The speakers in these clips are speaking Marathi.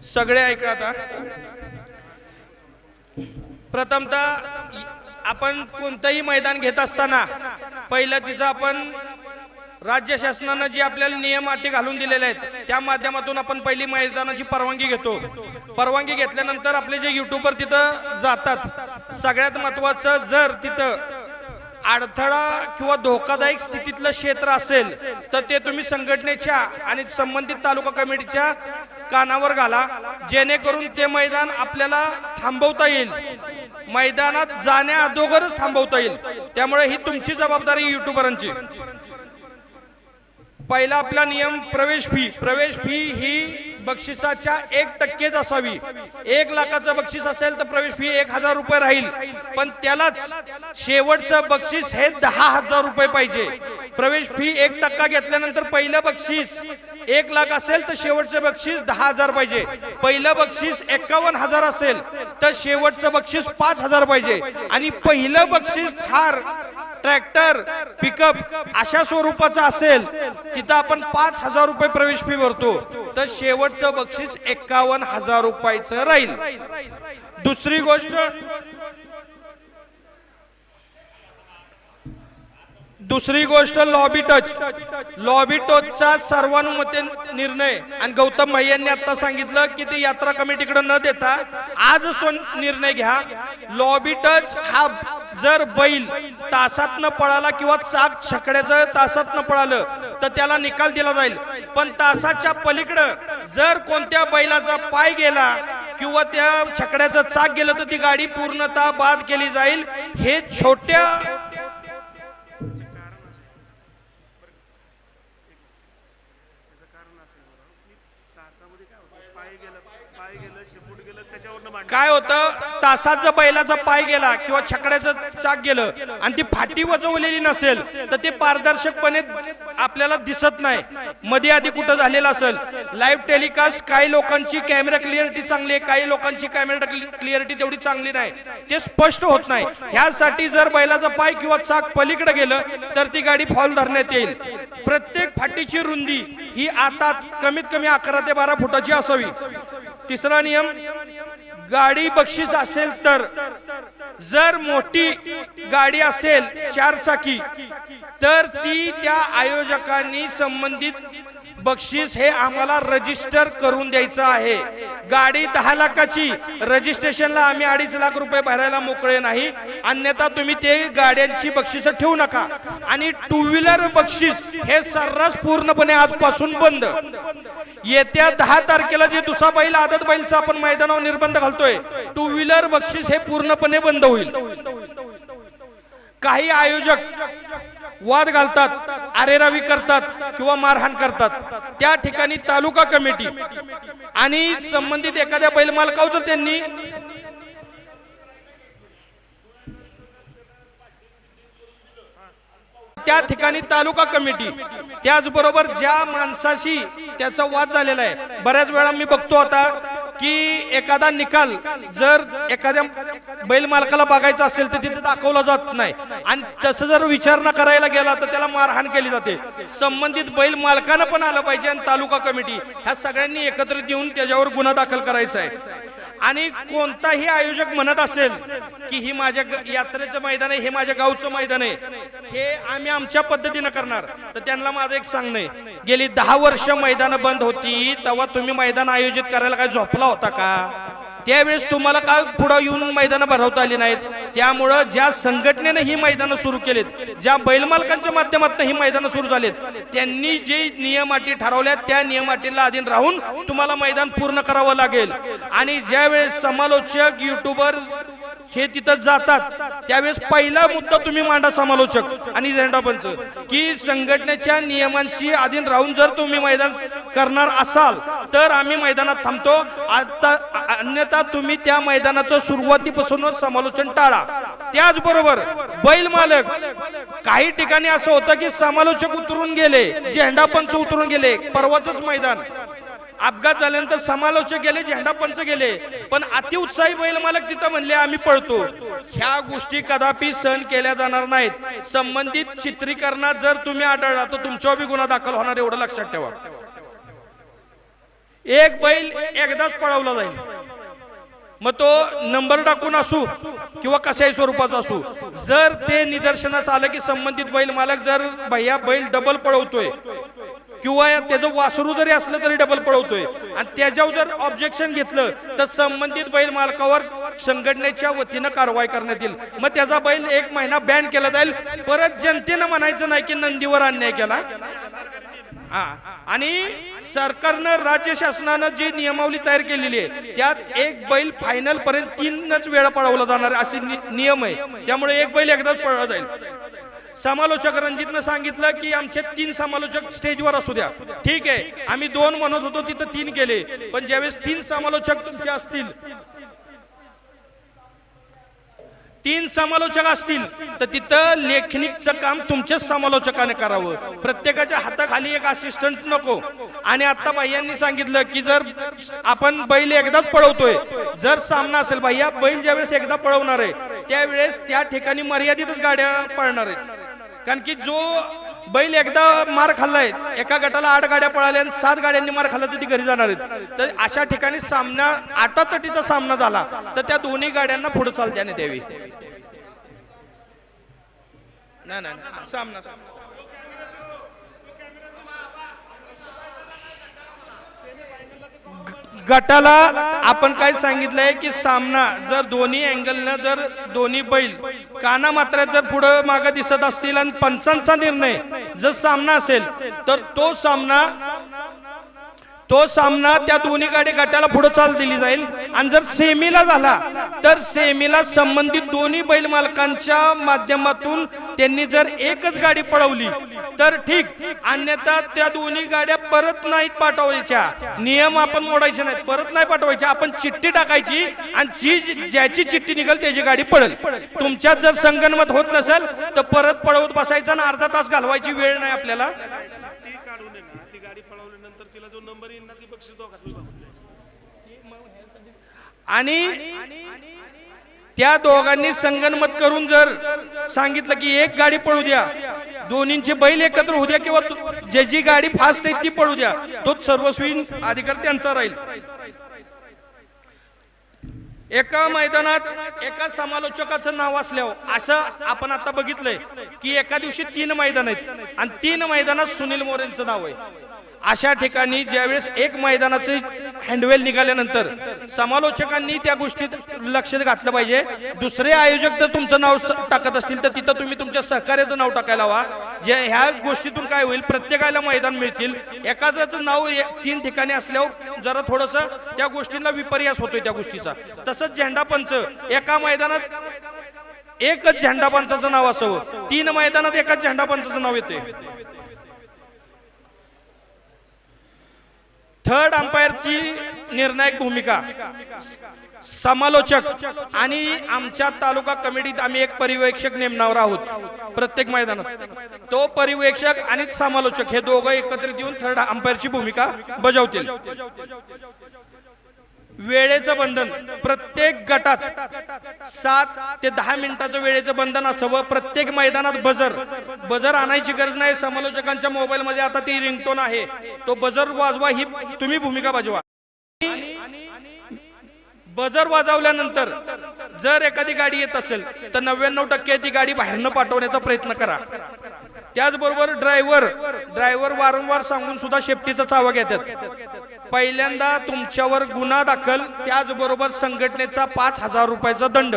सगळे ऐका आता. प्रथमतः आपण कोणतंही मैदान घेत असताना पहिलं तिचं आपण राज्य शासनानं जी आपल्याला नियम अटी घालून दिलेले आहेत त्या माध्यमातून आपण पहिली मैदानाची परवानगी घेतो. परवानगी घेतल्यानंतर आपले जे युट्यूबर तिथं जातात सगळ्यात महत्वाचं जर तिथं अडथळा किंवा धोकादायक स्थितीतलं क्षेत्र असेल तर ते तुम्ही संघटनेच्या आणि संबंधित तालुका कमिटीच्या कानावर घाला. जेणेकरून ते मैदान आपल्याला थांबवता येईल. मैदानात जाण्या अगोदरच थांबवता येईल. त्यामुळे ही तुमची जबाबदारी युट्यूबरांची. पहिला आपला नियम प्रवेश फी प्रवेश फी ही बक्षिसाच्या एक टक्केच असावी. एक लाखाचं बक्षीस असेल तर प्रवेश फी एक हजार रुपये राहील. पण त्यालाच शेवटचं बक्षीस हे दहा हजार रुपये पाहिजे. प्रवेश फी एक टक्का घेतल्यानंतर पहिलं बक्षीस एक लाख असेल तर शेवटचं बक्षीस दहा हजार पाहिजे. पहिलं बक्षीस एकावन्न हजार असेल तर शेवटचं बक्षीस पाच हजार पाहिजे. आणि पहिलं बक्षीस थार ट्रॅक्टर पिकअप अशा स्वरूपाचं असेल तिथं आपण पाच हजार रुपये प्रवेश फी भरतो. तर शेवटचं बक्षीस एकावन्न हजार रुपयाचं राहील. दुसरी गोष्ट दुसरी गोष्ट लॉबी टच. लॉबी टचचा सर्वानुमते निर्णय. आणि गौतम भाई यांनी आता सांगितलं की ती यात्रा कमिटीकडे न देता आजच तो निर्णय घ्या. लॉबी टच हा जर बैल तासात न पळाला किंवा चाक छकड्याचं तासात न पळालं तर त्याला निकाल दिला जाईल. पण तासाच्या पलीकडं जर कोणत्या बैलाचा पाय गेला किंवा त्या छकड्याचं चाक गेलं तर ती गाडी पूर्णतः बाद केली जाईल. हे छोट्या त्याचं कारण असं आहे बरं की तासामध्ये काय होतं पाय गेलं पाय गेलं शेपूट गेलं त्याच्यावरनं भांडण काय होतं? तासाचं बैलाचा पाय गेला किंवा छकड्याचं चाक गेलं आणि ती फाटी वजवलेली नसेल तर ते पारदर्शकपणे आपल्याला दिसत नाही. मध्ये आधी कुठं झालेलं असेल? लाईव्ह टेलिकास्ट काही लोकांची कॅमेरा क्लिअरिटी चांगली आहे काही लोकांची कॅमेरा क्लिअरिटी तेवढी चांगली नाही. ते स्पष्ट होत नाही. ह्यासाठी जर बैलाचा पाय किंवा चाक पलीकडे गेलं तर ती गाडी फॉल धरण्यात येईल. प्रत्येक फाटीची रुंदी ही आता कमीत कमी अकरा ते बारा फुटाची असावी. तिसरा नियम गाडी बक्षीस असेल तर जर मोठी गाडी असेल चार चाकी तर ती त्या आयोजकांनी संबंधित बक्षीस हे आम्हाला रजिस्टर करून द्यायचं आहे. गाडी दहा लाखाची. रजिस्ट्रेशनला आम्ही अडीच लाख रुपये भरायला मोकळे नाही. अन्यथा तुम्ही ते गाड्यांची बक्षिसं ठेवू नका. आणि टू व्हीलर बक्षीस हे सर्रास पूर्णपणे आजपासून बंद. येत्या दहा तारखेला जे दुसरा बैल आदत बैलचा आपण मैदानावर निर्बंध घालतोय टू व्हीलर बक्षीस हे पूर्णपणे बंद होईल. काही आयोजक वाद घालतात अरेरावी करतात किंवा मारहाण करतात. त्या ठिकाणी तालुका कमिटी आणि संबंधित एखाद्या बैल मालकावर त्यांनी त्या ठिकाणी तालुका कमिटी त्याचबरोबर ज्या माणसाशी त्याचा वाद झालेला आहे बऱ्याच वेळा मी बघतो आता की एखादा निकाल जर एखाद्या बैल मालकाला बघायचा असेल तर तिथे दाखवला जात नाही. आणि तसं जर विचारणा करायला गेला तर त्याला मारहाण केली जाते. संबंधित बैल मालकानं पण आलं पाहिजे आणि तालुका कमिटी ह्या सगळ्यांनी एकत्रित येऊन त्याच्यावर गुन्हा दाखल करायचा आहे. आणि कोणताही आयोजक म्हणत असेल की ही माझ्या ग- यात्रेचं मैदान आहे हे माझ्या गावचं मैदान आहे हे आम्ही आमच्या पद्धतीनं करणार. तर त्यांना माझं एक सांगणं आहे गेली दहा वर्ष मैदानं बंद होती तेव्हा तुम्ही मैदान आयोजित करायला काय झोपला होता का? त्यावेळेस तुम्हाला का पुढे येऊन मैदानं भरवता आली नाहीत? त्यामुळं ज्या संघटनेनं ही मैदानं सुरू केलीत ज्या बैलमालकांच्या माध्यमातून ही मैदानं सुरू झालीत त्यांनी जे नियम अटी ठरवल्या त्या नियम अटीला अधीन राहून तुम्हाला मैदान पूर्ण करावं लागेल. आणि ज्यावेळेस समालोचक युट्यूबर हे तिथं जातात. त्यावेळेस पहिला मुद्दा तुम्ही मांडा समालोचक आणि झेंडापंच की संघटनेच्या नियमांशी अधीन राहून जर तुम्ही मैदान करणार असाल तर आम्ही मैदानात थांबतो. आता अन्यथा तुम्ही त्या मैदानाचं सुरुवातीपासूनच समालोचन टाळा. त्याचबरोबर बैल मालक काही ठिकाणी असं होतं की समालोचक उतरून गेले झेंडापंच उतरून गेले परवाच मैदान. अपघात झाल्यानंतर समालोचक गेले झेंडापंच गेले. पण अतिउत्साही बैल मालक तिथं म्हणले आम्ही पळतो. ह्या गोष्टी कदापि सहन केल्या जाणार नाहीत. संबंधित चित्रीकरणात जर तुम्ही आढळला तर तुमच्यावर गुन्हा दाखल होणार एवढं लक्षात ठेवा. एक बैल एकदाच पळवला जाईल. मग तो नंबर टाकून असू किंवा कशाही स्वरूपाचा असू जर ते निदर्शनास आलं की संबंधित बैल मालक जर भैया बैल डबल पळवतोय. किंवा त्याचं वासरू जरी असलं तरी डबल पळवतोय. आणि त्याच्यावर जर ऑब्जेक्शन घेतलं तर संबंधित बैल मालकावर संघटनेच्या वतीनं कारवाई करण्यात येईल. मग त्याचा बैल एक महिना बॅन केला जाईल. परत जनतेनं म्हणायचं नाही की नंदीवर अन्याय केला. हा. आणि सरकारनं राज्य शासनानं जी नियमावली तयार केलेली आहे त्यात एक बैल फायनल पर्यंत तीनच वेळा पळवला जाणार असे नि- नियम आहे. त्यामुळे एक बैल एकदाच पळला जाईल. समालोचक रणजितनं सांगितलं की आमचे तीन समालोचक स्टेजवर असू द्या. ठीक आहे. आम्ही दोन म्हणत होतो तिथं तीन केले. पण ज्यावेळेस तीन समालोचक तुमचे असतील तीन समालोचक असतील तर तिथं लेखनिकचं काम तुमच्याच समालोचकाने करावं. प्रत्येकाच्या हाताखाली एक असिस्टंट नको. आणि आता बाह्यांनी सांगितलं की जर आपण बैल एकदाच पळवतोय जर सामना असेल बाह्या बैल ज्यावेळेस एकदा पळवणार आहे त्यावेळेस त्या ठिकाणी मर्यादितच गाड्या पळणार आहेत. कारण की जो बैल एकदा मार खाल्लाय एका गटाला आठ गाड्या पळाल्या आणि सात गाड्यांनी मार खाल्ला तर ती घरी जाणार आहेत तर अशा ठिकाणी सामना आटातटीचा सामना झाला तर त्या दोन्ही गाड्यांना पुढे चालत्याने द्यावी नाही नाही नाही. सामना सामना. गटाला आपण काय सांगितलंय की सामना जर दोन्ही अँगलनं जर दोन्ही बैल काना मात्र जर पुढं मागं दिसत असतील आणि पंचांचा निर्णय जर सामना असेल तर तो सामना तो सामना त्या दोन्ही गाडी गटाला पुढे चाल दिली जाईल. आणि जर सेमीला झाला तर सेमीला संबंधित दोन्ही बैल मालकांच्या माध्यमातून त्यांनी जर एकच गाडी पळवली तर ठीक. अन्यथा त्या दोन्ही गाड्या परत नाहीत पाठवायच्या. नियम आपण मोडायचे नाहीत. परत नाही पाठवायच्या आपण चिठ्ठी टाकायची आणि जी ज्याची चिठ्ठी निघेल त्याची गाडी पडेल तुमच्यात जर संगणमत होत नसेल तर परत पळवत बसायचं आणि अर्धा तास घालवायची वेळ नाही आपल्याला चिठ्ठी काढून आहे ना ती गाडी पळवल्यानंतर तिला जो नंबर येईल ना ती बक्षीस दोघात विभागून द्यायचं आणि त्या दोघांनी संगनमत करून जर सांगितलं की एक गाडी पळू द्या दोन्हींचे बैल एकत्र होऊ द्या किंवा तो- ज्याची गाडी फास्ट आहे ती पळू द्या तोच सर्वस्वी अधिकार त्यांचा राहील. एका मैदानात एका समालोचकाचं नाव असल्यावर असं आपण आता बघितलंय की एका दिवशी तीन मैदान आहेत. आणि तीन मैदानात सुनील मोरेंचं नाव आहे. अशा ठिकाणी ज्यावेळेस एक मैदानाचे हँडवेल निघाल्यानंतर समालोचकांनी त्या गोष्टीत लक्ष घातलं पाहिजे. दुसरे आयोजक जर तुमचं नाव स- टाकत असतील तर तिथं तुम्ही तुमच्या सहकार्याचं नाव टाकायला हवा. जे ह्या गोष्टीतून काय होईल प्रत्येकाला मैदान मिळतील. एकाच नाव तीन ठिकाणी असल्यावर जरा थोडस त्या गोष्टींना विपर्यास होतोय त्या गोष्टीचा. तसंच झेंडा पंच एका मैदानात एकच झेंडा पंचाचं नाव असावं. तीन मैदानात एकाच झेंडा पंचाचं नाव येते थर्ड अंपायरची निर्णायक भूमिका. समालोचक आणि आमच्या तालुका कमिटीत आम्ही एक पर्यवेक्षक नेमणार आहोत प्रत्येक मैदानात. तो पर्यवेक्षक आणि समालोचक हे दोघं एकत्रित येऊन थर्ड अंपायरची भूमिका बजावतील. वेळेचं बंधन प्रत्येक गटात सात ते दहा मिनिटाचं वेळेचं बंधन असावं. प्रत्येक मैदानात बजर. बजर आणायची गरज नाही. समालोचकांच्या मोबाईलमध्ये आता ती रिंगटोन आहे. तो बजर वाजवा ही तुम्ही भूमिका बजवा. बजर वाजवल्यानंतर जर एखादी गाडी येत असेल तर नव्याण्णव टक्के ती गाडी बाहेरनं पाठवण्याचा प्रयत्न करा. त्याचबरोबर ड्रायव्हर ड्रायव्हर वारंवार सांगून सुद्धा शेफ्टीचा चावा घेतात. पहिल्यांदा तुमच्यावर गुन्हा दाखल त्याचबरोबर संघटनेचा पाच हजार रुपयाचा दंड.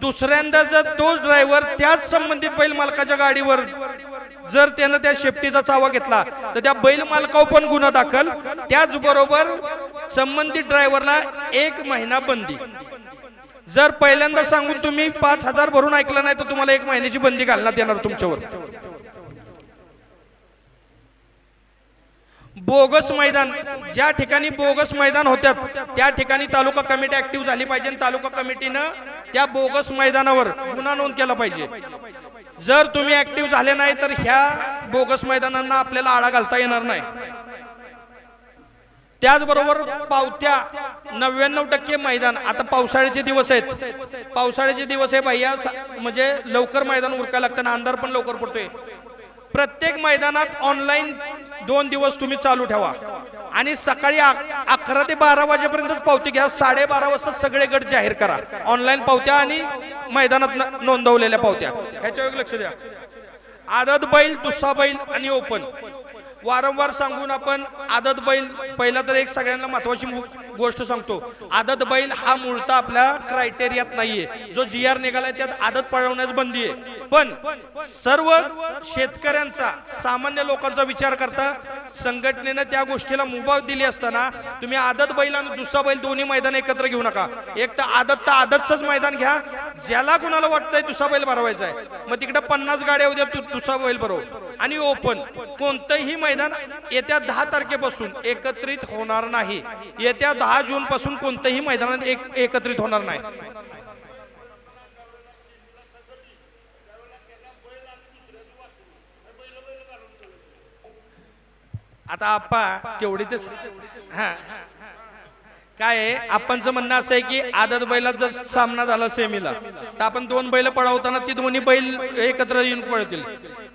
दुसऱ्यांदा जर तोच ड्रायव्हर त्याच संबंधित बैल मालकाच्या गाडीवर जर त्यानं त्या शेफ्टीचा चावा घेतला तर त्या बैल मालकावर पण गुन्हा दाखल. त्याचबरोबर संबंधित ड्रायव्हरला एक महिना बंदी. जर पहिल्यांदा सांगून तुम्ही पाच हजार भरून ऐकलं नाही तर तुम्हाला एक महिन्याची बंदी घालण्यात येणार तुमच्यावर. बोगस मैदान ज्या ठिकाणी बोगस मैदान होत्यात त्या ठिकाणी तालुका कमिटी ऍक्टिव्ह झाली पाहिजे आणि तालुका कमिटीनं त्या बोगस मैदानावर गुन्हा नोंद केला पाहिजे. जर तुम्ही ऍक्टिव्ह झाले नाही तर ह्या बोगस मैदानांना आपल्याला आळा घालता येणार नाही. त्याचबरोबर पावत्या नव्याण्णव टक्के मैदान आता पावसाळ्याचे दिवस आहेत. पावसाळ्याचे दिवस आहे भैया म्हणजे लवकर मैदान उरकायला लागतं आणि अंधार पण लवकर पडतोय. प्रत्येक मैदानात ऑनलाईन दोन दिवस तुम्ही चालू ठेवा. आणि सकाळी अकरा ते बारा वाजेपर्यंतच पावती घ्या. साडेबारा वाजता सगळे गट जाहीर करा. ऑनलाईन पावत्या आणि मैदानात नोंदवलेल्या पावत्या. ह्याच्यावर लक्ष द्या. आदत बैल दुसरा बैल आणि ओपन वारंवार सांगून आपण आदत बैल पहिला तर एक सगळ्यांना महत्वाची गोष्ट सांगतो. आदत बैल हा मूळता आपल्या क्रायटेरियात नाहीये. जो जी आर निघालाय त्यात आदत पळवण्यास बंदी आहे. पण सर्व शेतकऱ्यांचा सामान्य लोकांचा विचार करता संघटनेनं त्या गोष्टीला मुभा दिली असताना तुम्ही आदत बैल आणि दुसरा बैल दोन्ही मैदान एकत्र घेऊ नका. एक तर आदत तर आदतच मैदान घ्या. ज्याला कुणाला वाटतंय दुसरा बैल भरवायचा आहे मग तिकडे पन्नास गाड्या उद्या तु- दुसरा बैल भरव. आणि ओपन कोणतंही मैदान येत्या दहा तारखेपासून एकत्रित होणार नाही. येत्या दहा जून पासून कोणतंही मैदानात एक एकत्रित होणार नाही. आता आप्पा तेवढी ते हा. काय आहे? आपणचं म्हणणं असं आहे की आदत बैलात जर सामना झाला सेमीला तर आपण दोन बैल पळवताना ती दोन्ही बैल एकत्र येऊन पळतील.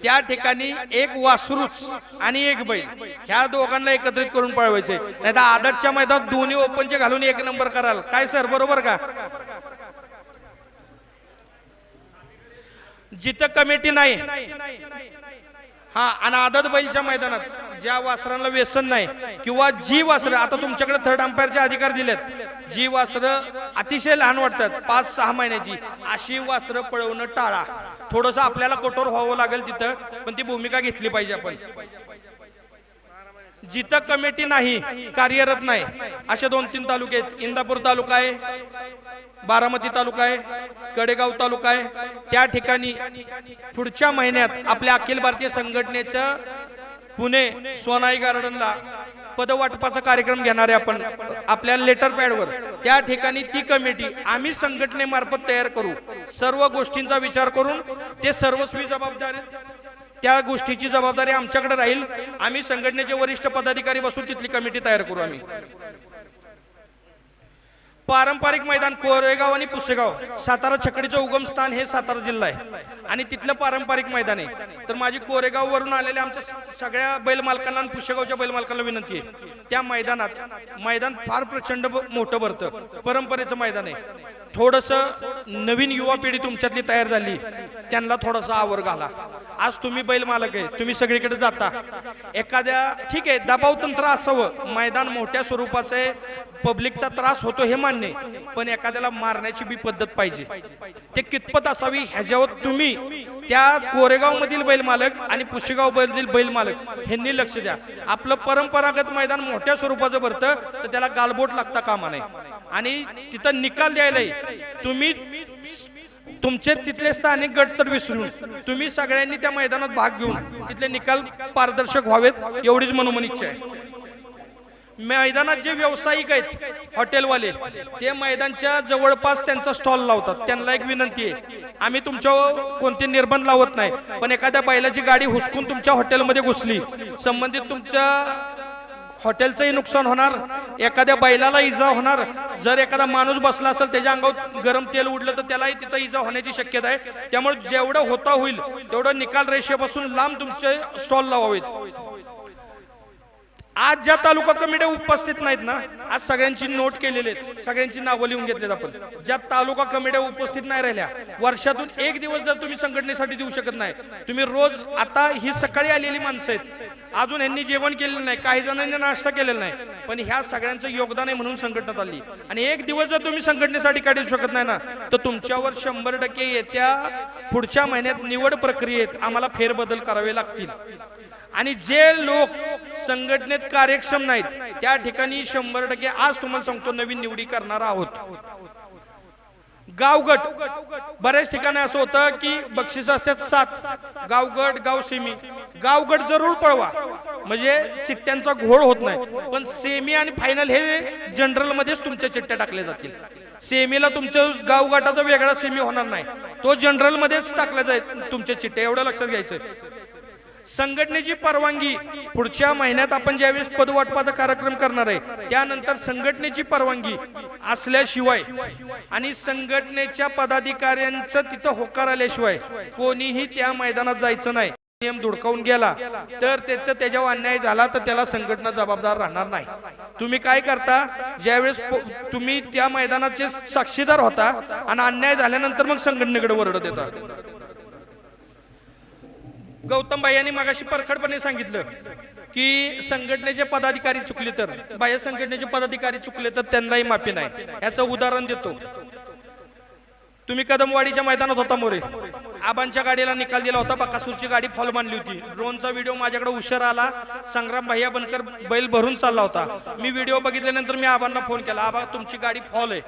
त्या ठिकाणी एक वासरूच आणि एक बैल ह्या दोघांना एकत्रित करून पळवायचे नाही तर आदतच्या मैदानात दोन्ही ओपनचे घालून एक नंबर कराल. काय सर? बरोबर का? जिथं कमिटी नाही हा आणि आदत बैलच्या मैदानात ज्या वासरांना व्यसन नाही किंवा जी वासरं आता तुमच्याकडे थर्ड अंपायरचे अधिकार दिलेत. जी वासरं अतिशय लहान वाटतात पाच सहा महिन्याची. अशी वासरं पळवणं टाळा. थोडस आपल्याला कठोर व्हावं लागेल तिथं पण ती भूमिका घेतली पाहिजे आपण. जिथं कमिटी नाही कार्यरत नाही असे दोन तीन तालुके आहेत. इंदापूर तालुका आहे बारामती तालुका आहे कडेगाव तालुका आहे. त्या ठिकाणी पुढच्या महिन्यात आपल्या अखिल भारतीय संघटनेचं पुणे सोनाई गार्डनला पदवाटपाचा कार्यक्रम घेणारे आपण आपल्या लेटर पॅडवर. त्या ठिकाणी ती कमिटी आम्ही संघटनेमार्फत तयार करू. सर्व गोष्टींचा विचार करून ते सर्वस्वी जबाबदारी त्या गोष्टीची जबाबदारी आमच्याकडे राहील. आम्ही संघटनेचे वरिष्ठ पदाधिकारी बसून तिथली कमिटी तयार करू आम्ही. पारंपरिक मैदान कोरेगाव आणि पुसेगाव. सातारा छकडीचं उगम स्थान हे सातारा जिल्हा आहे. आणि तिथलं पारंपरिक मैदान आहे. तर माझी कोरेगाव वरून आलेल्या आमच्या सगळ्या बैल मालकांना आणि पुसेगावच्या बैल मालकांना विनंती आहे. त्या मैदानात मैदान फार प्रचंड मोठं भरतं. परंपरेचं मैदान आहे. थोडस नवीन युवा पिढी तुमच्यातली तयार झाली. त्यांना थोडासा आवर घाला. आज तुम्ही बैल मालक आहे. तुम्ही सगळीकडे जाता. एखाद्या ठीक आहे दबाव तंत्र असावं. मैदान मोठ्या स्वरूपाचं आहे. पब्लिकचा त्रास होतो हे मान्य पण एखाद्याला मारण्याची बी पद्धत पाहिजे. ते कितपत असावी ह्याच्यावर तुम्ही त्या कोरेगाव मधील बैल मालक आणि पुशेगाव मधील बैल मालक ह्यांनी लक्ष द्या. आपलं परंपरागत मैदान मोठ्या स्वरूपाचं भरतं तर त्याला गालबोट लागता कामा नये. आणि तिथं निकाल द्यायलाही तुम्ही तुमचे तिथले स्थानिक गट तर विसरून तुम्ही सगळ्यांनी त्या मैदानात भाग घेऊन तिथले निकाल पारदर्शक व्हावेत एवढीच मनोमन इच्छा आहे. मैदानात जे व्यावसायिक आहेत हॉटेलवाले ते मैदानच्या जवळपास त्यांचा स्टॉल लावतात. त्यांना एक विनंती आहे आम्ही तुमच्यावर कोणते निर्बंध लावत नाही पण एखाद्या बैलाची गाडी हुसकून तुमच्या हॉटेलमध्ये घुसली संबंधित तुमच्या हॉटेलचंही नुकसान होणार एखाद्या बैलाला इजा होणार. जर एखादा माणूस बसला असेल त्याच्या अंगावर गरम तेल उडलं तर त्यालाही तिथं इजा होण्याची शक्यता आहे. त्यामुळे जेवढं होता होईल तेवढं निकाल रेषेपासून लांब तुमचे स्टॉल लावावेत. आज ज्या तालुका कमिट्या उपस्थित नाहीत ना आज सगळ्यांची नोट केलेली आहेत. सगळ्यांची नावं लिहून घेतलेत आपण. ज्या तालुका कमिट्या उपस्थित नाही राहिल्या वर्षातून एक दिवस जर तुम्ही संघटनेसाठी देऊ शकत नाही तुम्ही रोज आता ही सकाळी आलेली माणसं आहेत. अजून यांनी जेवण केलेलं नाही काही जणांनी नाश्ता केलेला नाही पण ह्या सगळ्यांचं योगदान आहे म्हणून संघटनात आली आणि एक दिवस जर तुम्ही संघटनेसाठी काढू शकत नाही ना तर तुमच्यावर शंभर टक्के येत्या पुढच्या महिन्यात निवड प्रक्रियेत आम्हाला फेरबदल करावे लागतील. आणि जे लोक संघटनेत कार्यक्षम नाहीत. त्या ठिकाणी शंभर टक्के आज तुम्हाला सांगतो नवीन निवडी करणार आहोत. गावगट. बऱ्याच ठिकाणी असं होतं की बक्षीस असतात सात. गावगट गाव सेमी गावगट जरूर पळवा. म्हणजे चिट्ट्यांचा घोळ होत नाही. पण सेमी आणि फायनल हे जनरल मध्येच तुमच्या चिट्ट्या टाकल्या जातील. सेमीला तुमच्या गावगटाचा वेगळा सेमी होणार नाही. तो जनरल मध्येच टाकला जाईल तुमच्या चिट्ट्या. एवढं लक्षात घ्यायचं संघटनेची परवानगी. पुढच्या महिन्यात आपण ज्यावेळेस पदवाटपाचा कार्यक्रम करणार आहे त्यानंतर संघटनेची परवानगी असल्याशिवाय आणि संघटनेच्या पदाधिकाऱ्यांचं तिथं होकार आल्याशिवाय कोणीही त्या मैदानात जायचं नाही. नियम धुडकावून गेला तर तिथं त्याच्यावर अन्याय झाला तर त्याला संघटना जबाबदार राहणार नाही. तुम्ही काय करता? ज्यावेळेस तुम्ही त्या मैदानाचे साक्षीदार होता आणि अन्याय झाल्यानंतर मग संघटनेकडे वरड देतात गौतम भाई यांनी मगाशी परखडपणे सांगितलं की संघटनेचे पदाधिकारी चुकले तर बाह्य संघटनेचे पदाधिकारी चुकले तर त्यांनाही माफी नाही. याचं उदाहरण देतो. तुम्ही कदमवाडीच्या मैदानात होता मोरे. आबांच्या गाडीला निकाल दिला होता. बकासूरची गाडी फॉल मानली होती. ड्रोनचा व्हिडिओ माझ्याकडे उशीर आला. संग्राम भैया बनकर बैल भरून चालला होता. मी व्हिडिओ बघितल्यानंतर मी आबांना फोन केला. आबा तुमची गाडी फॉल आहे.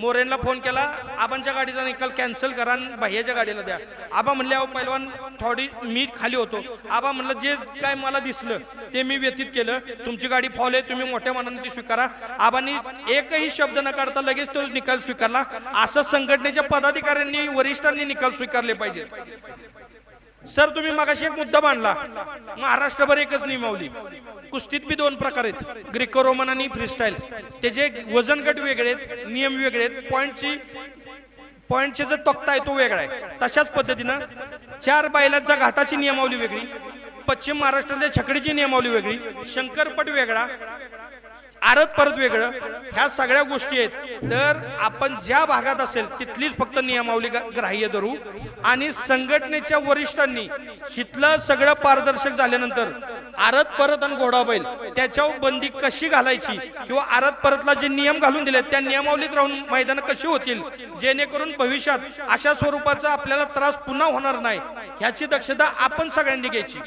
मोरेनला फोन केला. आबांच्या गाडीचा निकाल कॅन्सल करा आणि भैयाच्या गाडीला द्या. आबा म्हणले अहो पैलवान थोडी मी खाली होतो. आबा म्हणलं जे काय मला दिसलं ते मी व्यतीत केलं. तुमची गाडी फॉल आहे तुम्ही मोठ्या मनाने ती स्वीकारा. आबांनी एकही शब्द न काढता लगेच तो निकाल स्वीकारला. असं संघटनेच्या पदाधिकाऱ्यांनी वरिष्ठांनी निकाल स्वीकारले पाहिजेत सर तुम्ही मागाशी एक मुद्दा मांडला. महाराष्ट्रभर एकच नियमावली कुस्तीत बी दोन प्रकार आहेत. ग्रीको रोमन आणि फ्रीस्टाईल. त्याचे वजन गट वेगळे आहेत नियम वेगळे आहेत पॉईंटची पॉईंटचे जो तक्ता आहे तो वेगळा आहे. तशाच पद्धतीनं चार बैलांच्या घाटाची नियमावली वेगळी. पश्चिम महाराष्ट्रातल्या छकडीची नियमावली वेगळी. शंकरपट वेगळा. आरत परत वेगळं. ह्या सगळ्या गोष्टी आहेत. तर आपण ज्या भागात असेल तिथलीच फक्त नियमावली ग- ग्राह्य धरू. आणि संघटनेच्या वरिष्ठांनी हिथलं सगळं पारदर्शक झाल्यानंतर आरत परत आणि घोडा बैल त्याच्यावर बंदी कशी घालायची? किंवा आरत परतला जे नियम घालून दिले त्या नियमावलीत राहून मैदान कशी होतील? जेणेकरून भविष्यात अशा स्वरूपाचा आपल्याला त्रास पुन्हा होणार नाही. ह्याची दक्षता आपण सगळ्यांनी घ्यायची.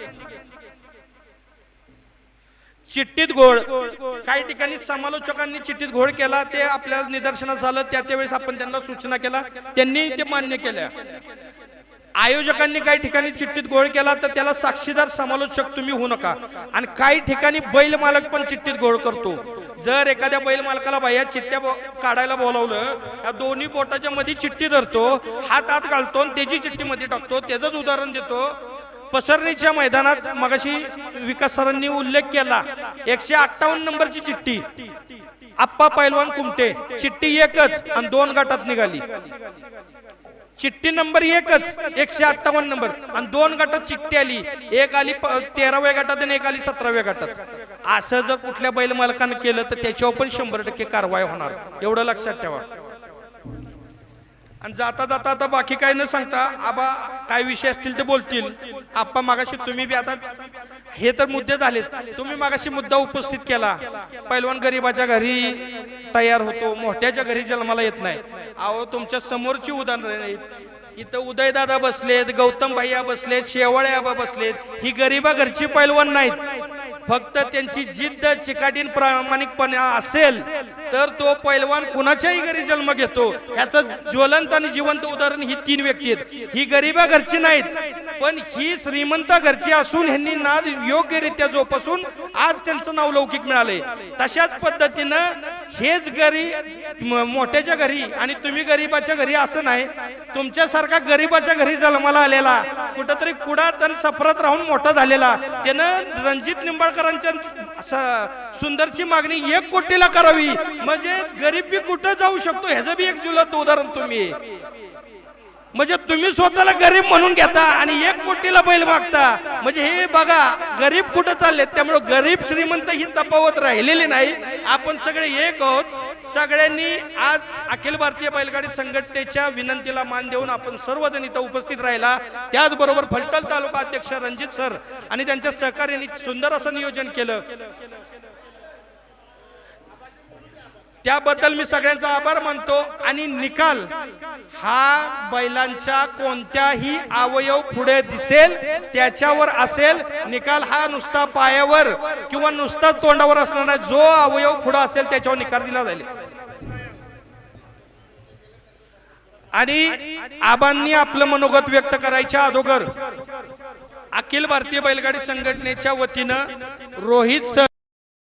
चिठ्ठीत घोळ. काही ठिकाणी समालोचकांनी चिठ्ठीत घोळ केला ते आपल्याला निदर्शनात झालं त्या त्यावेळेस आपण त्यांना सूचना केला त्यांनी ते मान्य केल्या. आयोजकांनी काही ठिकाणी चिठ्ठीत घोळ केला तर त्याला साक्षीदार समालोचक तुम्ही होऊ नका. आणि काही ठिकाणी बैल मालक पण चिठ्ठीत घोळ करतो. जर एखाद्या बैल मालकाला बाया चिठ्ठ्या काढायला बोलावलं या दोन्ही बोटाच्या मध्ये चिठ्ठी धरतो हात आत घालतो आणि त्याची चिठ्ठी मध्ये टाकतो त्याचंच उदाहरण देतो. पसरणीच्या मैदानात मगाशी विकास सरांनी उल्लेख केला. एकशे अठ्ठावन्न नंबरची चिठ्ठी. आप्पा पैलवान कुमटे. चिठ्ठी एकच आणि दोन गटात निघाली. चिठ्ठी नंबर एकच एकशे अठ्ठावन्न नंबर. आणि दोन गटात चिठ्ठी आली. एक आली प- तेराव्या गटात आणि एक आली सतराव्या गटात. असं जर कुठल्या बैल मालकानं केलं तर त्याच्यावर पण शंभर टक्के कारवाई होणार. एवढं लक्षात ठेवा. आणि जाता जाता आता बाकी काही न सांगता आबा काय विषय असतील ते बोलतील. आप्पा मागाशी तुम्ही बी आता हे तर मुद्दे झालेत. तुम्ही मागाशी मुद्दा उपस्थित केला. पैलवान गरीबाच्या घरी तयार होतो. मोठ्याच्या घरी जन्माला येत नाही. अहो तुमच्या समोरची उदाहरणं आहेत. इथं उदयदादा बसलेत गौतम भैया बसलेत शेवाळे आबा बसलेत. ही गरीबा घरची पैलवान नाहीत. फक्त त्यांची जिद्द चिकाटीन प्रामाणिकपणे असेल तर तो पैलवान कुणाच्याही घरी जन्म घेतो? ह्याचं ज्वलंत आणि जिवंत उदाहरण ही तीन व्यक्ती आहेत. ही गरिबा घरची नाहीत पण ही श्रीमंत घरची असून ह्यांनी नाद योग्यरित्या जोपासून आज त्यांचं नाव लौकिक मिळाले तशाच पद्धतीनं हेच घरी म- मोठ्याच्या घरी आणि तुम्ही गरीबाच्या घरी असं नाही. तुमच्यासारखा गरीबाच्या घरी जन्माला आलेला कुठंतरी कुडात आणि सफरात राहून मोठा झालेला त्यानं रणजित निंबाळकरांच्या सुंदरची मागणी एक कोटीला करावी. म्हणजे गरीब बी कुठं जाऊ शकतो? ह्याचं बी एक जुलत उदाहरण तुम्ही. म्हणजे तुम्ही स्वतःला गरीब म्हणून घेता आणि एक कोटीला बैल मागता. म्हणजे हे बघा गरीब कुठं चाललेत? त्यामुळे गरीब श्रीमंत ही तफावत राहिलेली नाही. आपण सगळे एक आहोत. सगळ्यांनी आज अखिल भारतीय बैलगाडी संघटनेच्या विनंतीला मान देऊन आपण सर्वजण इथं उपस्थित राहिला. त्याचबरोबर फलटण तालुका अध्यक्ष रणजित सर आणि त्यांच्या सहकार्याने सुंदर असं नियोजन केलं. त्याबद्दल मी सगळ्यांचा आभार मानतो. आणि निकाल हा बैलांच्या कोणत्याही अवयव पुढे दिसेल त्याच्यावर असेल निकाल हा नुसता पायावर किंवा नुसता तोंडावर असणारा जो अवयव पुढे असेल त्याच्यावर निकाल दिला जाईल. आणि आबांनी आपलं मनोगत व्यक्त करायच्या अगोदर अखिल भारतीय बैलगाडी संघटनेच्या वतीनं रोहित सर